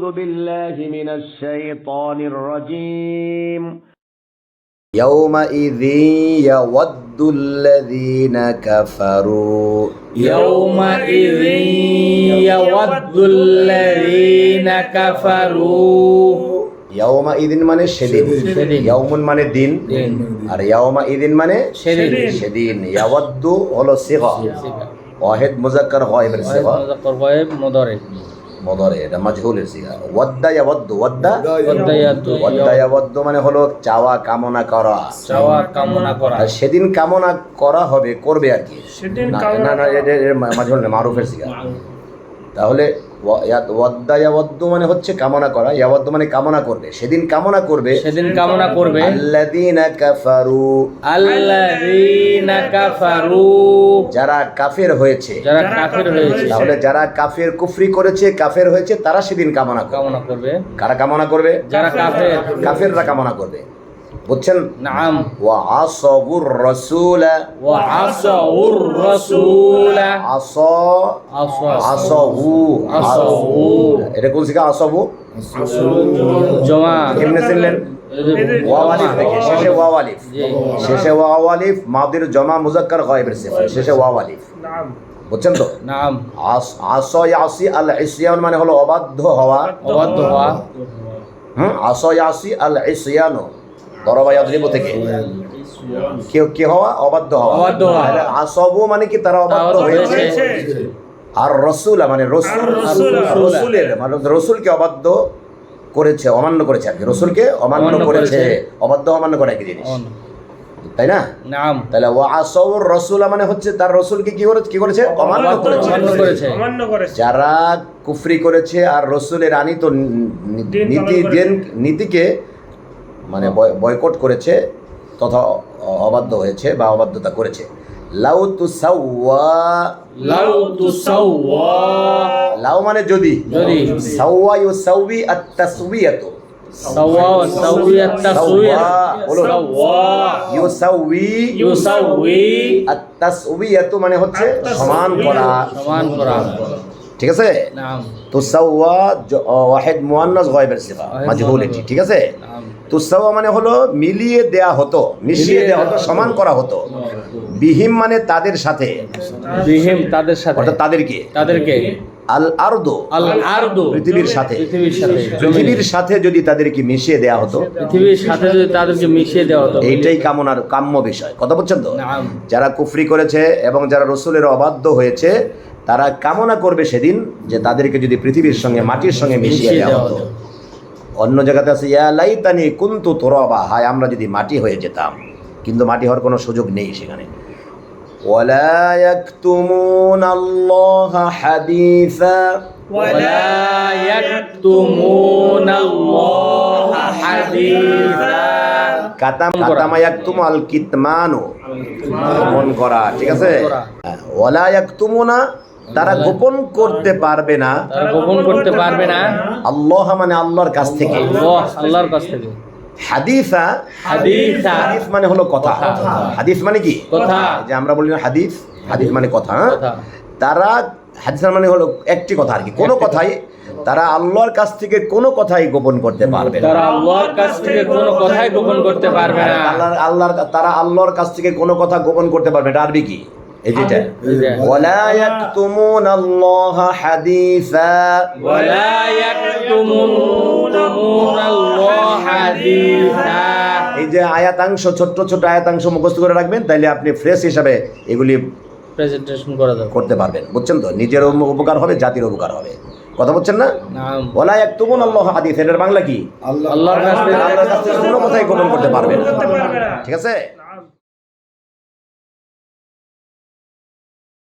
أعوذ بالله من الشيطان الرجيم يومئذ يود الذين كفروا يومئذ يود الذين كفروا يومئذ মানে সেদিন সেদিন। ইয়াউমুন মানে দিন দিন। আর ইয়াউমা ইদিন মানে সেদিন। সেদিন ইয়াওয়াদ্দু হলো সিগা ওয়াহিদ মুজাক্কার গায়বের সিগা مذكر غائب مضارع মদরে এটা মাজহুলের সিগা ওয়াদ্দা ইয়াওয়াদ্দ ওয়াদ্দা ওয়াদ্দা ইয়াওয়াদ্দ মানে হলো চাওয়া কামনা করা। চাওয়া কামনা করা। সেদিন কামনা করা হবে করবে আর কি। সেদিন না না এটা মাজহুল না মারুফের সিগা তাহলে ওয়াদ্দা ইয়াওয়াদ্দু মানে হচ্ছে কামনা করা ইয়াওয়াদ্দু মানে কামনা করবে। সেদিন কামনা করবে সেদিন কামনা করবে আল্লাযীনা কাফারু। আল্লাযীনা কাফারু। যারা কাফের হয়েছে। যারা কাফির হয়েছে। তাহলে যারা কাফের কুফরি করেছে কাফের হয়েছে তারা সেদিন কামনা কামনা করবে। কারা কামনা করবে? যারা কাফের। কাফেররা কামনা করবে। বুঝছেন? নাম। ওয়া আসবুর রাসূল। ওয়া আসাউর রাসূল। আসা। আসাহু। আসাহু। এটা কোন শিখা? আসাহু? জমা। কেমনে চিনলেন? থেকে শেষে ওয়াও আলিফ। জি। শেষে ওয়াও আলিফ মাদির জমা মুজাক্কার গায়বের সিফা শেষে ওয়াও আলিফ। বুঝছেন তো? নাম। আস আসা ইয়াসি আল ইসয়ান মানে হলো অবাধ্য হওয়া। অবাধ্য হওয়া। হুম? আসা ইয়াসি আল ইসয়ান দরবা ইয়াদরিবু থেকে। কেউ কি হওয়া? অবাধ্য হওয়া। আসবু মানে কি তারা অবাধ্য হয়েছে। আর রসুলা মানে রসুল রসুলা। রসুলের মানে রসুলকে অবাধ্য করেছে অমান্য করেছে আর কি। রসুলকে অমান্য অমান্য করেছে। অবাধ্য অমান্য করে একই জিনিস। তাই না? তাহলে ও আসর রসুলা মানে হচ্ছে তার রসুলকে কি করেছে কি করেছে? অমান্য করেছে। যারা কুফরি করেছে আর রসুলের আনিত নীতি নীতিকে মানে বয়- বয়কট করেছে তথা অবাধ্য হয়েছে বা অবাধ্যতা করেছে। লাউ তু সাওয়া লাউ মানে যদি। যদি। সাওয়া ইউ সাউবি আত। তাসবিয়াতু সাওয়া সাওয়িয়াত তাসওয়িয়া বলুন। সাওয়া ইউ সাউবি ইউসাউই আত তাসবিয়াতু মানে হচ্ছে সমান করা। সমান করা। ঠিক আছে? নাম। তুসাওয়া জ- ওয়াহিদ মুয়ান্নাস গায়বের সিফা মাজহুল এটি। ঠিক আছে? তুসাওয়া মানে হলো মিলিয়ে দেয়া হতো মিশিয়ে দেয়া হতো সমান করা হতো। বিহিম মানে তাদের সাথে। বিহিম তাদের সাথে। অর্থাৎ তাদেরকে। তাদেরকে। আল আরদো। আল আরদু। পৃথিবীর সাথে। পৃথিবীর সাথে। পৃথিবীর সাথে যদি তাদেরকে মিশিয়ে দেয়া হতো। পৃথিবীর সাথে যদি তাদেরকে মিশিয়ে দেওয়া হতো। এইটাই কামনার কাম্য বিষয়। কথা বলছেন তো? যারা কুফরি করেছে এবং যারা রসুলের অবাধ্য হয়েছে তারা কামনা করবে সেদিন যে তাদেরকে যদি পৃথিবীর সঙ্গে মাটির সঙ্গে মিশিয়ে দেওয়া হতো। অন্য জায়গাতে আছে ইয়া লাইতানি কুন্তু তোরবা হায় আমরা যদি মাটি হয়ে যেতাম কিন্তু মাটি হওয়ার কোনো সুযোগ নেই সেখানে ولا يكتمون الله حديثا ولا يكتمون الله حديثا কাতাম কাতামা ইয়াকতুম আল কিতমানু গোপন করা ঠিক আছে করা। হ্যাঁ, ওয়ালা ইয়াকতুমুনা তারা গোপন করতে পারবে না। তারা গোপন করতে পারবে না। আল্লাহ মানে আল্লাহর কাছ থেকে। আল্লাহর কাছ থেকে। হাদিসা হাদিসা। হাদিস মানে হলো কথা। হাদিস মানে কি? কথা। যে আমরা বলি হাদিস হাদিস মানে কথা হ্যাঁ? কথা। তারা হাদিস মানে হলো একটি কথা আর কি। কোনো কথাই তারা আল্লাহর কাছ থেকে কোনো কথাই গোপন করতে পারবে না। তারা আল্লাহর কাছ থেকে কোনো কথাই গোপন করতে পারবে না। আল্লাহর আল্লাহর তারা আল্লাহর কাছ থেকে কোনো কথা গোপন করতে পারবে এটা আরবি কি? এই যেটা। ওয়ালা ইয়াকতুমুনাল্লাহা হাদিসা। ওয়ালা এই যে আয়াতাংশ ছোট্ট ছোট আয়াতাংশ মুখস্থ করে রাখবেন তাইলে আপনি ফ্রেশ হিসাবে এগুলি প্রেজেন্টেশন করা করতে পারবেন। বুঝছেন তো? নিজের উপকার হবে জাতির উপকার হবে। কথা বলছেন না? ওলা এক তুমন আল্লাহ হাদিস এটার বাংলা কি? আল্লাহর কাছ কোনো কথাই গোপন করতে পারবেন ঠিক আছে?